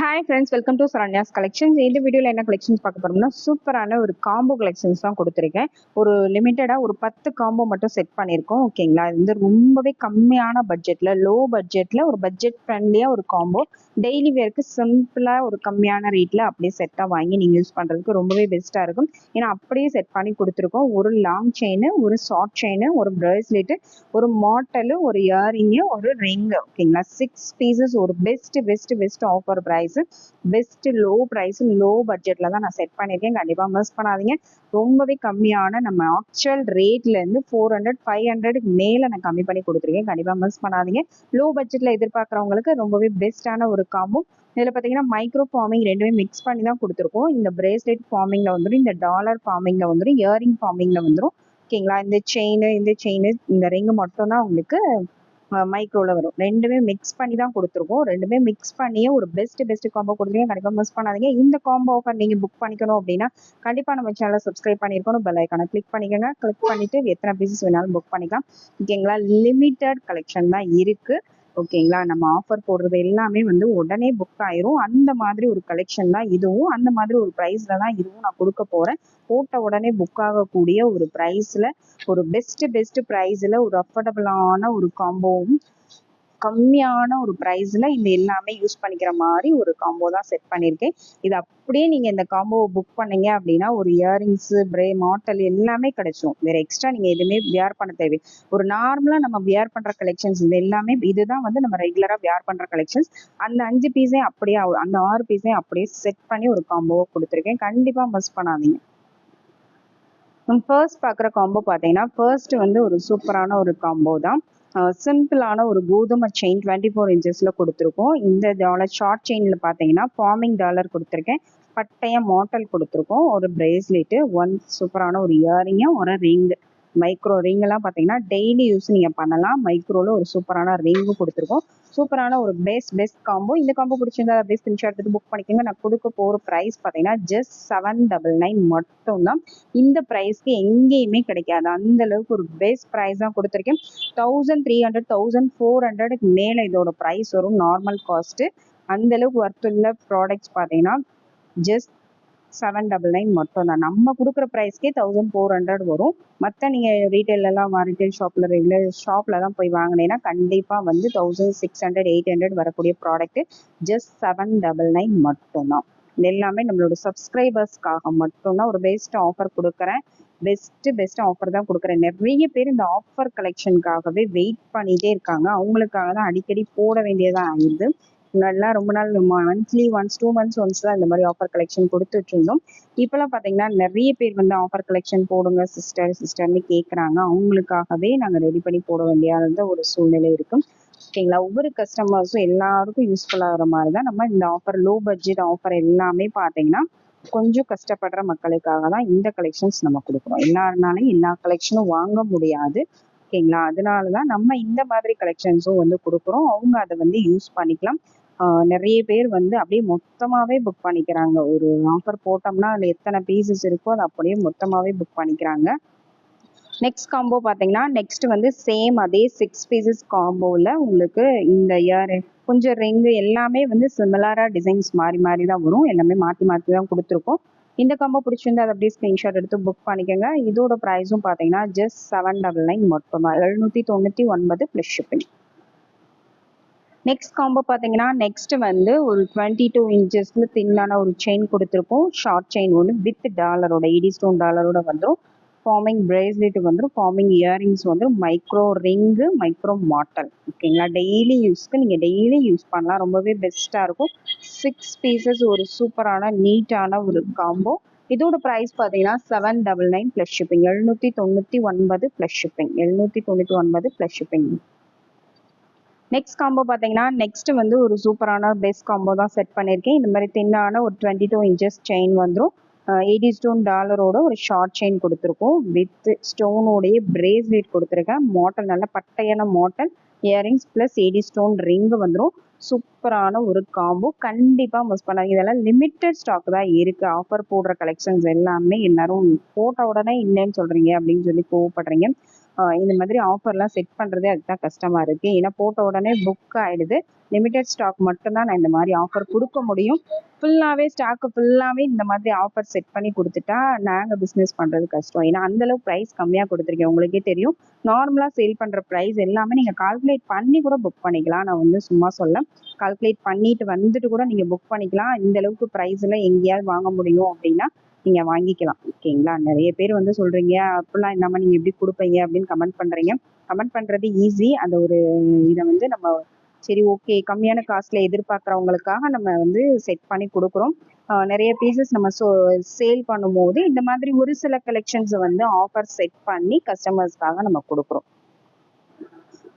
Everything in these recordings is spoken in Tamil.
Hi friends welcome to Saranya's collections இந்த வீடியோவில் என்ன கலெக்ஷன்ஸ் பார்க்க போறோம்னா சூப்பரான ஒரு காம்போ கலெக்ஷன்ஸ் தான் கொடுத்துருக்கேன். ஒரு லிமிட்டடாக ஒரு பத்து காம்போ மட்டும் செட் பண்ணியிருக்கோம் ஓகேங்களா இது வந்து ரொம்பவே கம்மியான பட்ஜெட்டில் லோ பட்ஜெட்டில் ஒரு பட்ஜெட் ஃப்ரெண்ட்லியாக ஒரு காம்போ டெய்லி வேருக்கு சிம்பிளாக ஒரு கம்மியான ரேட்டில் அப்படியே செட்டாக வாங்கி நீங்கள் யூஸ் பண்ணுறதுக்கு ரொம்பவே பெஸ்ட்டாக இருக்கும். ஏன்னா அப்படியே செட் பண்ணி கொடுத்துருக்கோம். ஒரு லாங் செயின் ஒரு ஷார்ட் செயின் ஒரு ப்ரேஸ்லெட்டு ஒரு மாட்டலு ஒரு இயரிங்கு ஒரு ரிங்கு ஓகேங்களா சிக்ஸ் பீசஸ் ஒரு best best best offer price best low price low பட்ஜெட்டில் தான் நான் செட் பண்ணியிருக்கேன். கண்டிப்பாக மிஸ் பண்ணாதீங்க. ரொம்பவே கம்மியான நம்ம ஆக்சுவல் ரேட்லேருந்து ஃபோர் ஹண்ட்ரட் ஃபைவ் ஹண்ட்ரடுக்கு மேலே நான் கம்மி பண்ணி கொடுத்துருக்கேன். கண்டிப்பாக மிஸ் பண்ணாதீங்க. லோ பட்ஜெட்டில் எதிர்பார்க்குறவங்களுக்கு ரொம்பவே பெஸ்ட்டான ஒரு காம்போ இதில் பார்த்தீங்கன்னா மைக்ரோ ஃபார்மிங் ரெண்டுமே மிக்ஸ் பண்ணி தான் கொடுத்துருக்கோம். இந்த பிரேஸ்லெட் ஃபார்மிங்கில் வந்துடும் இந்த டாலர் ஃபார்மிங்கில் வந்துடும் இயரிங் ஃபார்மிங்கில் வந்துடும் ஓகேங்களா இந்த செயின் இந்த செயின் இந்த ரிங்கு மட்டும் தான் உங்களுக்கு மைக்ரோவில் வரும். ரெண்டுமே மிக்ஸ் பண்ணி தான் கொடுத்துருக்கோம். ரெண்டுமே மிக்ஸ் பண்ணியே ஒரு பெஸ்ட் பெஸ்ட் காம்போ கொடுத்துருக்கீங்க கண்டிப்பாக மிஸ் பண்ணாதீங்க. இந்த காம்போ ஆஃபர் நீங்கள் புக் பண்ணிக்கணும் அப்படின்னா கண்டிப்பாக நம்ம சேனலை சப்ஸ்கிரைப் பண்ணியிருக்கணும். பெல் ஐக்கானை கிளிக் பண்ணிக்கோங்க. கிளிக் பண்ணிவிட்டு எத்தனை பீசஸ் வேணாலும் புக் பண்ணிக்கலாம். ஓகேங்களா லிமிட்டட் கலெக்ஷன் தான் இருக்குது ஓகேங்களா? நம்ம ஆஃபர் போடுறது எல்லாமே வந்து உடனே புக் ஆயிரும். அந்த மாதிரி ஒரு கலெக்ஷன் தான் இதுவும். அந்த மாதிரி ஒரு ப்ரைஸ்ல தான் இதுவும் நான் கொடுக்க போறேன். போட்ட உடனே புக் ஆகக்கூடிய ஒரு ப்ரைஸ்ல ஒரு பெஸ்ட் பெஸ்ட் ப்ரைஸ்ல ஒரு அஃபோர்டபுளான ஒரு காம்போவும் கம்மியான ஒரு ப்ரைஸில் இந்த எல்லாமே யூஸ் பண்ணிக்கிற மாதிரி ஒரு காம்போ தான் செட் பண்ணியிருக்கேன் இது அப்படியே நீங்கள் இந்த காம்போவை புக் பண்ணீங்க அப்படின்னா ஒரு இயரிங்ஸு பிரே மாட்டல் எல்லாமே கிடைச்சிடும் வேறு எக்ஸ்ட்ரா நீங்கள் எதுவுமே வியர் பண்ண தேவை ஒரு நார்மலாக நம்ம வியர் பண்ணுற கலெக்ஷன்ஸ் இது எல்லாமே இதுதான் வந்து நம்ம ரெகுலராக வியர் பண்ணுற கலெக்ஷன்ஸ் அந்த அஞ்சு பீஸையும் அப்படியே அந்த ஆறு பீஸையும் அப்படியே செட் பண்ணி ஒரு காம்போவை கொடுத்துருக்கேன். கண்டிப்பாக மிஸ் பண்ணாதீங்க. ஃபர்ஸ்ட் பார்க்குற காம்போ பார்த்தீங்கன்னா ஃபர்ஸ்ட் வந்து ஒரு சூப்பரான ஒரு காம்போ தான். சிம்பிளான ஒரு கோதுமை செயின் டுவெண்ட்டி ஃபோர் இன்ச்சஸில் கொடுத்துருக்கோம். இந்த டாலர் ஷார்ட் செயினில் பார்த்தீங்கன்னா ஃபார்மிங் டாலர் கொடுத்துருக்கேன். பட்டைய மாட்டல் கொடுத்துருக்கோம். ஒரு பிரேஸ்லெட்டு ஒன் சூப்பரான ஒரு இயரிங்கும் ஒரு ரிங்கு மைக்ரோ ரிங்கெல்லாம் பார்த்தீங்கன்னா டெய்லி யூஸ் நீங்கள் பண்ணலாம். மைக்ரோவில் ஒரு சூப்பரான ரிங்கும் கொடுத்துருக்கோம். சூப்பரான ஒரு பெஸ்ட் பெஸ்ட் காம்போ இந்த காம்போ பிடிச்சிருந்தா அப்படியே ஸ்கிரீன்ஷாட் எடுத்து புக் பண்ணிக்கோங்க. நான் கொடுக்க போகிற ப்ரைஸ் பார்த்தீங்கன்னா ஜஸ்ட் செவன் டபுள் நைன் மட்டும்தான். இந்த ப்ரைஸ்க்கு எங்கேயுமே கிடைக்காது. அந்த அளவுக்கு ஒரு பெஸ்ட் ப்ரைஸ் தான் கொடுத்துருக்கேன். Thousand three hundred thousand four ஹண்ட்ரடுக்கு மேலே இதோட ப்ரைஸ் வரும். நார்மல் காஸ்ட்டு அந்த அளவுக்கு ஒர்த்துள்ள ப்ராடக்ட்ஸ் பார்த்தீங்கன்னா ஜஸ்ட் செவன் டபுள் நைன் மட்டும் தான் நம்ம கொடுக்குற ப்ரைஸ்க்கே தௌசண்ட் ஃபோர் ஹண்ட்ரட் வரும். மற்ற நீங்கள் ரீட்டைலெலாம் ரீட்டைல் ஷாப்பில் ரெகுலர் ஷாப்பில் தான் போய் வாங்கினீங்கன்னா கண்டிப்பாக வந்து thousand six hundred eight hundred வரக்கூடிய product just seven double nine மட்டும்தான். இது எல்லாமே நம்மளோட சப்ஸ்கிரைபர்ஸ்க்காக மட்டும்தான் ஒரு பெஸ்ட் ஆஃபர் கொடுக்குறேன். பெஸ்ட்டு பெஸ்ட் ஆஃபர் தான் கொடுக்குறேன். நிறைய பேர் இந்த ஆஃபர் கலெக்ஷனுக்காகவே வெயிட் பண்ணிகிட்டே இருக்காங்க. அவங்களுக்காக தான் அடிக்கடி போட வேண்டியதாக ஆயிடுது முன்னாடிலாம் ரொம்ப நாள் monthly once two months once தான் இந்த மாதிரி ஆஃபர் கலெக்ஷன் கொடுத்துட்டு இருந்தோம். இப்போலாம் பார்த்தீங்கன்னா நிறைய பேர் வந்து ஆஃபர் கலெக்ஷன் போடுங்க சிஸ்டர் சிஸ்டர்னு கேட்குறாங்க அவங்களுக்காகவே நாங்கள் ரெடி பண்ணி போட வேண்டிய ஒரு சூழ்நிலை இருக்கும். ஓகேங்களா ஒவ்வொரு கஸ்டமர்ஸும் எல்லாருக்கும் யூஸ்ஃபுல் ஆகிற மாதிரி தான் நம்ம இந்த ஆஃபர் லோ பட்ஜெட் ஆஃபர் எல்லாமே பார்த்தீங்கன்னா கொஞ்சம் கஷ்டப்படுற மக்களுக்காக தான் இந்த கலெக்ஷன்ஸ் நம்ம கொடுக்குறோம். எல்லாருனாலையும் எல்லா கலெக்ஷனும் வாங்க முடியாது. ஓகேங்களா அதனால தான் நம்ம இந்த மாதிரி கலெக்ஷன்ஸும் வந்து கொடுக்குறோம். அவங்க அதை வந்து யூஸ் பண்ணிக்கலாம். நிறைய பேர் வந்து அப்படியே மொத்தமாகவே புக் பண்ணிக்கிறாங்க. ஒரு ஆஃபர் போட்டோம்னா அதில் எத்தனை பீசஸ் இருக்கோ அதை அப்படியே மொத்தமாகவே புக் பண்ணிக்கிறாங்க. நெக்ஸ்ட் காம்போ பார்த்தீங்கன்னா நெக்ஸ்ட் வந்து சேம் அதே சிக்ஸ் பீசஸ் காம்போவில் உங்களுக்கு இந்த இயர் கொஞ்சம் ரிங்கு எல்லாமே வந்து சிமிலராக டிசைன்ஸ் மாறி மாறி தான் வரும். எல்லாமே மாற்றி மாற்றி தான் கொடுத்துருக்கோம். இந்த காம்போ பிடிச்சிருந்தா அதை அப்படியே ஸ்க்ரீன்ஷாட் எடுத்து புக் பண்ணிக்கோங்க. இதோட ப்ரைஸும் பார்த்தீங்கன்னா ஜஸ்ட் செவன் டபுள் நைன் மொத்தமாக எழுநூற்றி தொண்ணூற்றி ஒன்பது ப்ளஸ் ஷிப்பிங் நெக்ஸ்ட் காம்போ பார்த்தீங்கன்னா நெக்ஸ்ட் வந்து ஒரு டுவெண்ட்டி டூ இன்ச்சஸ்ல தின்னான ஒரு செயின் கொடுத்துருக்கோம். ஷார்ட் செயின் ஒன்று வித் டாலரோட இடி ஸ்டோன் டாலரோட வந்துடும் ஃபார்மிங் பிரேஸ்லெட் வந்துடும் ஃபார்மிங் இயரிங்ஸ் வந்து மைக்ரோ ரிங்கு மைக்ரோ மாட்டல் ஓகேங்களா டெய்லி யூஸ்க்கு நீங்கள் டெய்லி யூஸ் பண்ணலாம். ரொம்பவே பெஸ்ட்டாக இருக்கும். சிக்ஸ் பீசஸ் ஒரு சூப்பரான நீட்டான ஒரு காம்போ இதோட ப்ரைஸ் பார்த்தீங்கன்னா seven double nine plus shipping எழுநூற்றி தொண்ணூற்றி ஒன்பது ப்ளஸ் ஷிப்பிங் எழுநூற்றி தொண்ணூற்றி ஒன்பது ப்ளஸ் ஷிப்பிங் நெக்ஸ்ட் காம்போ பார்த்தீங்கன்னா நெக்ஸ்ட் வந்து ஒரு சூப்பரான பெஸ்ட் காம்போ தான் செட் பண்ணியிருக்கேன் இந்த மாதிரி தின்னான ஒரு டுவெண்ட்டி டூ இன்ச்சஸ் செயின் வந்துடும் எயிட்டி ஸ்டோன் டாலரோட ஒரு ஷார்ட் செயின் கொடுத்துருக்கோம். வித் ஸ்டோனோடைய பிரேஸ்லெட் கொடுத்துருக்கேன். மாட்டல் நல்ல பட்டையான மாட்டல் earrings plus eighty stone ring வந்துடும் சூப்பரான ஒரு காம்போ கண்டிப்பாக மிஸ் பண்ணாங்க இதெல்லாம் லிமிட்டட் ஸ்டாக் தான் இருக்குது ஆஃபர் போடுற கலெக்ஷன்ஸ் எல்லாமே எல்லாரும் போட்ட உடனே இல்லைன்னு சொல்கிறீங்க அப்படின்னு சொல்லி கோவப்படுறீங்க. இந்த மாதிரி ஆஃபர்லாம் செட் பண்ணுறதே அதுதான் தான் கஷ்டமாக இருக்குது ஏன்னா போட்ட உடனே புக் ஆகிடுது லிமிடெட் ஸ்டாக் மட்டும்தான் நான் இந்த மாதிரி ஆஃபர் கொடுக்க முடியும். ஃபுல்லாகவே ஸ்டாக்கு ஃபுல்லாகவே இந்த மாதிரி ஆஃபர் செட் பண்ணி கொடுத்துட்டா நாங்கள் பிஸ்னஸ் பண்ணுறது கஷ்டம். ஏன்னா அந்தளவு ப்ரைஸ் கம்மியாக கொடுத்துருக்கேன் உங்களுக்கே தெரியும். நார்மலாக சேல் பண்ணுற ப்ரைஸ் எல்லாமே நீங்கள் கால்குலேட் பண்ணி கூட புக் பண்ணிக்கலாம். நான் வந்து சும்மா சொல்ல. கால்குலேட் பண்ணிட்டு வந்துட்டு கூட நீங்கள் புக் பண்ணிக்கலாம். இந்த அளவுக்கு ப்ரைஸில் எங்கேயாவது வாங்க முடியும் அப்படின்னா நீங்கள் வாங்கிக்கலாம். ஓகேங்களா? நிறைய பேர் வந்து சொல்கிறீங்க அப்படிலாம் இல்லாமல் நீங்கள் எப்படி கொடுப்பீங்க? அப்படின்னு கமெண்ட் பண்ணுறீங்க கமெண்ட் பண்ணுறது ஈஸி அந்த ஒரு இதை வந்து நம்ம சரி ஓகே கம்மியான காஸ்ட்டில் எதிர்பார்க்குறவங்களுக்காக நம்ம வந்து செட் பண்ணி கொடுக்குறோம். நிறைய பீசஸ் நம்ம சோ சேல் பண்ணும்போது இந்த மாதிரி ஒரு சில கலெக்ஷன்ஸை வந்து ஆஃபர் செட் பண்ணி கஸ்டமர்ஸ்க்காக நம்ம கொடுக்குறோம்.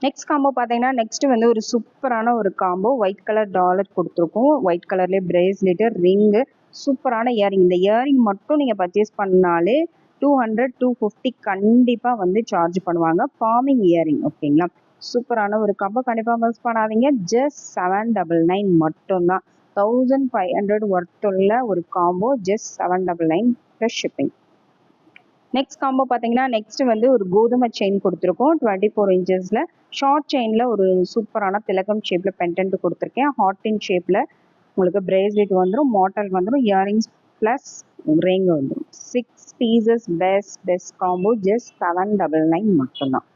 நெக்ஸ்ட் காம்போ பார்த்தீங்கன்னா நெக்ஸ்ட் வந்து ஒரு சூப்பரான ஒரு காம்போ ஒயிட் கலர் டாலர் கொடுத்துருக்கோம். ஒயிட் கலர்லேயே பிரேஸ்லெட்டு ரிங்கு சூப்பரான இயரிங் இந்த இயரிங் மட்டும் நீங்கள் பர்ச்சேஸ் பண்ணாலே டூ ஹண்ட்ரட் டூ ஃபிஃப்டி கண்டிப்பாக வந்து சார்ஜ் பண்ணுவாங்க. ஃபார்மிங் இயரிங் ஓகேங்களா சூப்பரான ஒரு கம்போ கண்டிப்பாக மிஸ் பண்ணாதீங்க. ஜஸ்ட் செவன் டபுள் நைன் மட்டும்தான். தௌசண்ட் ஃபைவ் ஹண்ட்ரட் ஒர்த் உள்ள ஒரு combo just seven double nine plus shipping next combo பார்த்தீங்கன்னா நெக்ஸ்ட் வந்து ஒரு கோதுமை செயின் கொடுத்துருக்கோம். டுவெண்ட்டி ஃபோர் இன்ச்சஸில் ஷார்ட் செயினில் ஒரு சூப்பரான திலகம் ஷேப்பில் பென்டென்ட் கொடுத்துருக்கேன். ஹார்டின் ஷேப்பில் உங்களுக்கு பிரேஸ்லெட் வந்துடும் மாட்டல் வந்துடும் இயரிங்ஸ் ப்ளஸ் ரிங் வந்துடும் six pieces best best combo just seven double nine மட்டும்தான்.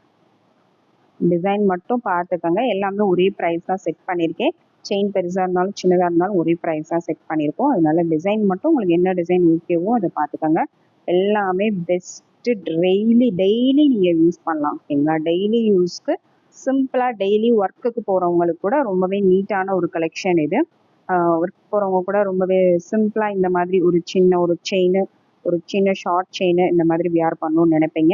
டிசைன் மட்டும் பார்த்துக்கோங்க. எல்லாமே ஒரே ப்ரைஸ் தான் செட் பண்ணியிருக்கேன் செயின் பெருசாக இருந்தாலும் சின்னதாக இருந்தாலும் ஒரே ப்ரைஸ் தான் செட் பண்ணியிருக்கோம் அதனால டிசைன் மட்டும் உங்களுக்கு என்ன டிசைன் ஓகேவோ அதை பார்த்துக்கோங்க. எல்லாமே பெஸ்ட்டு டெய்லி டெய்லி நீங்கள் யூஸ் பண்ணலாம். ஓகேங்களா டெய்லி யூஸ்க்கு சிம்பிளாக டெய்லி ஒர்க்குக்கு போகிறவங்களுக்கு கூட ரொம்பவே நீட்டான ஒரு கலெக்ஷன் இது. ஒர்க் போகிறவங்க கூட ரொம்பவே சிம்பிளாக இந்த மாதிரி ஒரு சின்ன ஒரு செயின் ஒரு சின்ன ஷார்ட் செயின் இந்த மாதிரி வியார் பண்ணணும்னு நினைப்பீங்க.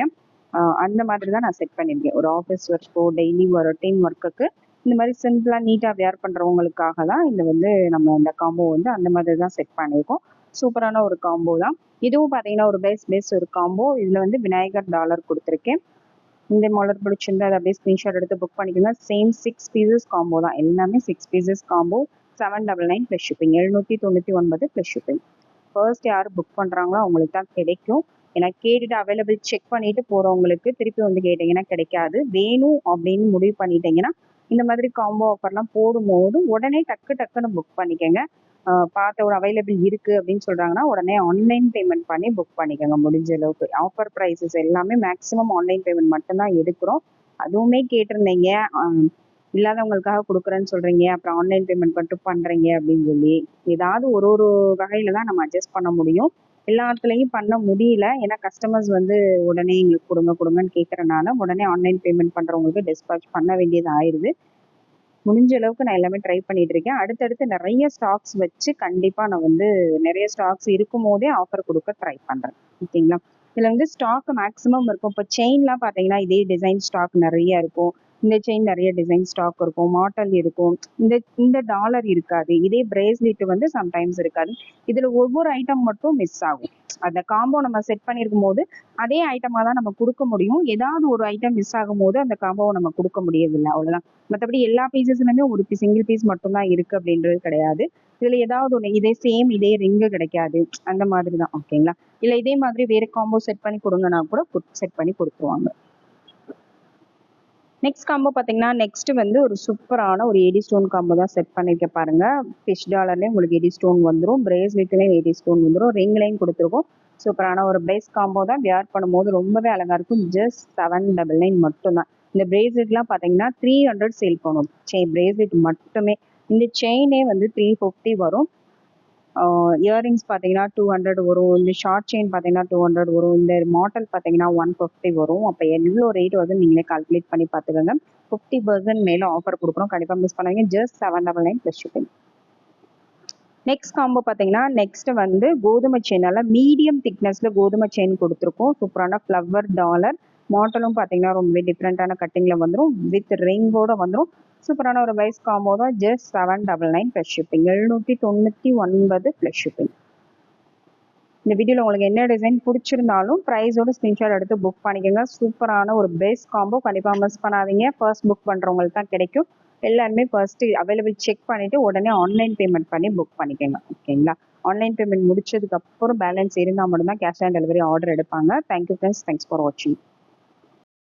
அந்த மாதிரி தான் நான் செட் பண்ணியிருக்கேன். ஒரு ஆஃபீஸ் ஒர்க்கோ டெய்லி ஒரு டீம் ஒர்க்குக்கு இந்த மாதிரி சிம்பிளாக நீட்டாக வியர் பண்ணுறவங்களுக்காக தான் இந்த வந்து நம்ம இந்த காம்போ வந்து அந்த மாதிரி தான் செட் பண்ணியிருக்கோம். சூப்பரான ஒரு காம்போ தான். இதுவும் பார்த்தீங்கன்னா ஒரு பேஸ் பேஸ் ஒரு காம்போ இதில் வந்து விநாயகர் டாலர் கொடுத்துருக்கேன். இந்த மாடல் பிடிச்சிருந்தா அதை அப்படியே ஸ்க்ரீன்ஷாட் எடுத்து புக் பண்ணிக்கலாம் சேம் சிக்ஸ் பீசஸ் காம்போ தான். எல்லாமே six pieces combo seven double nine plus shipping எழுநூற்றி தொண்ணூற்றி ஒன்பது ப்ளஸ் ஷிப்பிங் ஃபர்ஸ்ட் யார் புக் பண்ணுறாங்களோ அவங்களுக்கு தான் கிடைக்கும். ஏன்னா கேட்டுட்டு அவைலபிள் செக் பண்ணிட்டு போகிறவங்களுக்கு திருப்பி வந்து கேட்டிங்கன்னா கிடைக்காது. வேணும் அப்படின்னு முடிவு பண்ணிட்டீங்கன்னா இந்த மாதிரி காம்போ ஆஃபர்லாம் போடும்போது உடனே டக்கு டக்குன்னு புக் பண்ணிக்கோங்க. பார்த்த ஒரு அவைலபிள் இருக்குது அப்படின்னு சொல்கிறாங்கன்னா உடனே ஆன்லைன் பேமெண்ட் பண்ணி புக் பண்ணிக்கோங்க. முடிஞ்ச அளவுக்கு ஆஃபர் ப்ரைஸஸ் எல்லாமே மேக்ஸிமம் ஆன்லைன் பேமெண்ட் மட்டும்தான் எடுக்கிறோம். அதுவுமே கேட்டிருந்தீங்க. இல்லாதவங்களுக்காக கொடுக்குறேன்னு சொல்கிறீங்க அப்புறம் ஆன்லைன் பேமெண்ட் மட்டும் பண்ணுறீங்க அப்படின்னு சொல்லி ஏதாவது ஒரு ஒரு வகையில் தான் நம்ம அட்ஜஸ்ட் பண்ண முடியும். எல்லாத்துலேயும் பண்ண முடியல. ஏன்னா கஸ்டமர்ஸ் வந்து உடனே எங்களுக்கு கொடுங்க கொடுங்கன்னு கேட்குறனால உடனே ஆன்லைன் பேமெண்ட் பண்ணுறவங்களுக்கு டிஸ்பேச் பண்ண வேண்டியது ஆயிடுது முடிஞ்ச அளவுக்கு நான் எல்லாமே ட்ரை பண்ணிட்டு இருக்கேன். அடுத்தடுத்து நிறைய ஸ்டாக்ஸ் வச்சு கண்டிப்பாக நான் வந்து நிறைய ஸ்டாக்ஸ் இருக்கும் போதே ஆஃபர் கொடுக்க ட்ரை பண்ணுறேன் ஓகேங்களா? இதில் வந்து ஸ்டாக் மேக்ஸிமம் இருக்கும். இப்போ செயின்லாம் பார்த்தீங்கன்னா இதே டிசைன் ஸ்டாக் நிறைய இருக்கும். இந்த செயின் நிறைய டிசைன் ஸ்டாக் இருக்கும் மாட்டல் இருக்கும். இந்த இந்த டாலர் இருக்காது. இதே பிரேஸ்லெட் வந்து சம்டைம்ஸ் இருக்காது. இதுல ஒவ்வொரு ஐட்டம் மட்டும் மிஸ் ஆகும். அந்த காம்போ நம்ம செட் பண்ணிருக்கும் போது அதே ஐட்டமாக தான் நம்ம கொடுக்க முடியும். ஏதாவது ஒரு ஐட்டம் மிஸ் ஆகும் போது அந்த காம்போவை நம்ம கொடுக்க முடியவில்லை அவ்வளவுதான். மற்றபடி எல்லா பீசஸ்லுமே ஒரு சிங்கிள் பீஸ் மட்டும்தான் இருக்கு அப்படின்றது கிடையாது. இதுல ஏதாவது ஒன்று இதே சேம் இதே ரிங்கு கிடைக்காது. அந்த மாதிரி தான். ஓகேங்களா இல்லை இதே மாதிரி வேற காம்போ செட் பண்ணி கொடுங்கன்னா கூட செட் பண்ணி கொடுத்துருவாங்க. நெக்ஸ்ட் காம்போ பார்த்தீங்கன்னா நெக்ஸ்ட் வந்து ஒரு சூப்பரான ஒரு எடி ஸ்டோன் காம்போ தான் செட் பண்ணியிருக்க பாருங்க. ஃபிஷ் டாலர்லேயும் உங்களுக்கு எடி ஸ்டோன் வந்துடும் பிரேஸ்லெட்லேயும் எடி ஸ்டோன் வந்துடும் ரிங்லையும் கொடுத்துருக்கோம். சூப்பரான ஒரு பேஸ் காம்போ தான். வியர் பண்ணும்போது ரொம்பவே அழகாக இருக்கும். ஜஸ்ட் செவன் டபுள் நைன் மட்டும்தான். இந்த பிரேஸ்லெட்லாம் பார்த்தீங்கன்னா த்ரீ ஹண்ட்ரட் சேல் பண்ணும் செயின் பிரேஸ்லெட் மட்டுமே. இந்த செயினே வந்து த்ரீ ஃபிஃப்டி வரும். இயரிங்ஸ் பார்த்தீங்கன்னா டூ ஹண்ட்ரட் வரும். இந்த ஷார்ட் செயின் பார்த்தீங்கன்னா டூ ஹண்ட்ரட் வரும். இந்த மாடல் பார்த்தீங்கன்னா ஒன் ஃபிஃப்டி வரும். அப்போ எவ்வளோ ரேட் வந்து நீங்களே கால்குலேட் பண்ணி பார்த்துக்கோங்க ஃபிஃப்டி பர்சன்ட் மேலே ஆஃபர் கொடுக்குறோம். கண்டிப்பாக மிஸ் பண்ணுவீங்க. Just seven double nine plus shipping next combo பார்த்தீங்கன்னா நெக்ஸ்ட் வந்து கோதுமை செயினால் மீடியம் திக்னஸில் கோதுமை செயின் கொடுத்துருக்கோம். சூப்பரான ஃப்ளவர் டாலர் மாடலும் பார்த்தீங்கன்னா ரொம்பவே டிஃப்ரெண்ட்டான கட்டிங்கில் வந்துடும் வித் ரிங்கோட வந்துடும் சூப்பரான ஒரு வைஸ் காம்போ தான். Just seven double nine plus shipping எழுநூற்றி தொண்ணூற்றி ஒன்பது ப்ளஸ் ஷிப்பிங் இந்த வீடியோவில் உங்களுக்கு என்ன டிசைன் பிடிச்சிருந்தாலும் ப்ரைஸோட ஸ்க்ரீன்ஷாட் எடுத்து புக் பண்ணிக்கோங்க. சூப்பரான ஒரு பேஸ் காம்போ கண்டிப்பாக மிஸ் பண்ணாதீங்க. ஃபர்ஸ்ட் புக் பண்ணுறவங்களுக்கு தான் கிடைக்கும். எல்லாருமே ஃபர்ஸ்ட் அவைலபிள் செக் பண்ணிவிட்டு உடனே ஆன்லைன் பேமெண்ட் பண்ணி புக் பண்ணிக்கோங்க. ஓகேங்களா ஆன்லைன் பேமெண்ட் முடிச்சதுக்கப்புறம் பேலன்ஸ் இருந்தால் மட்டும்தான் கேஷ் ஆன் டெலிவரி ஆர்டர் எடுப்பாங்க. Thank you friends thanks for வாட்சிங்